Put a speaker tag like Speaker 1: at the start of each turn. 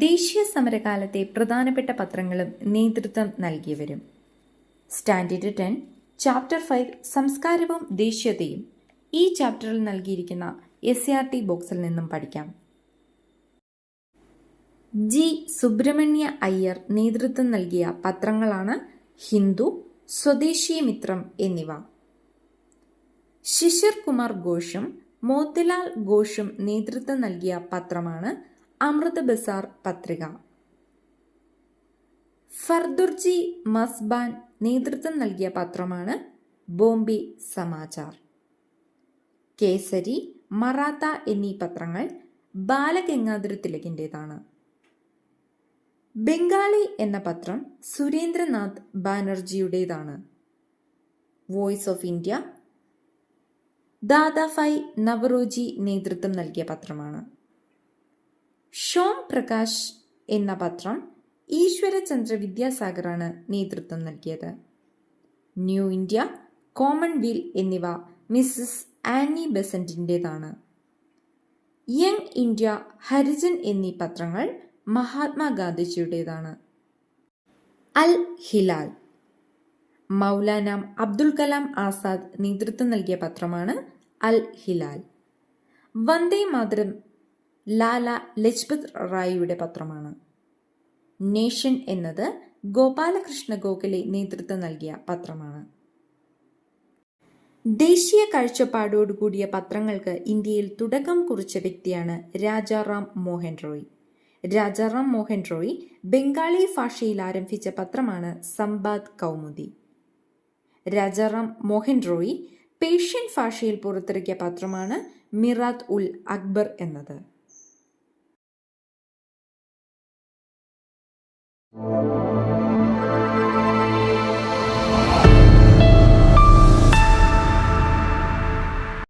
Speaker 1: ദേശീയ സമരകാലത്തെ പ്രധാനപ്പെട്ട പത്രങ്ങളും നേതൃത്വം നൽകിയവരും. സ്റ്റാൻഡേർഡ് ടെൻ ചാപ്റ്റർ ഫൈവ് സംസ്കാരവും ദേശീയതയും ഈ ചാപ്റ്ററിൽ നൽകിയിരിക്കുന്ന എസ് ആർ ടി ബോക്സിൽ നിന്നും പഠിക്കാം. ജി. സുബ്രഹ്മണ്യ അയ്യർ നേതൃത്വം നൽകിയ പത്രങ്ങളാണ് ഹിന്ദു സ്വദേശീയ മിത്രം എന്നിവ. ശിശിർ കുമാർ ഘോഷും മോത്തിലാൽ ഘോഷും നേതൃത്വം നൽകിയ പത്രമാണ് അമൃത് ബസാർ പത്രിക. ഫർദുർജി മസ്ബാൻ നേതൃത്വം നൽകിയ പത്രമാണ് ബോംബെ സമാചാർ. കേസരി മറാത്ത എന്നീ പത്രങ്ങൾ ബാലഗംഗാധര തിലകിന്റെതാണ് ബംഗാളി എന്ന പത്രം Surendranath ബാനർജിയുടേതാണ്. Voice of India Dadabhai Naoroji നേതൃത്വം നൽകിയ പത്രമാണ്. ഷോം പ്രകാശ് എന്ന പത്രം ഈശ്വരചന്ദ്ര വിദ്യാസാഗറാണ് നേതൃത്വം നൽകിയത്. ന്യൂ ഇന്ത്യ കോമൺവീൽ എന്നിവ മിസ്സസ് ആനി ബെസന്റിന്റെതാണ് യങ് ഇന്ത്യ ഹരിജൻ എന്നീ പത്രങ്ങൾ മഹാത്മാഗാന്ധിജിയുടേതാണ്. അൽ ഹിലാൽ. മൗലാന അബ്ദുൽ കലാം ആസാദ് നേതൃത്വം നൽകിയ പത്രമാണ് അൽ ഹിലാൽ. വന്ദേ മാതരം ലാല ലജ്പത് റായിയുടെ പത്രമാണ്. നേഷൻ എന്നത് ഗോപാലകൃഷ്ണ ഗോഖലെ നേതൃത്വം നൽകിയ പത്രമാണ്. ദേശീയ കാഴ്ചപ്പാടോടുകൂടിയ പത്രങ്ങൾക്ക് ഇന്ത്യയിൽ തുടക്കം കുറിച്ച വ്യക്തിയാണ് രാജാറാം മോഹൻ റോയ്. രാജാറാം മോഹൻ റോയ് ബംഗാളി ഭാഷയിൽ ആരംഭിച്ച പത്രമാണ് സംബാദ് കൗമുദി. രാജാറാം മോഹൻ റോയ് പേർഷ്യൻ ഭാഷയിൽ പുറത്തിറക്കിയ പത്രമാണ് മിറാത്ത് ഉൽ അക്ബർ എന്നത്. Thank you.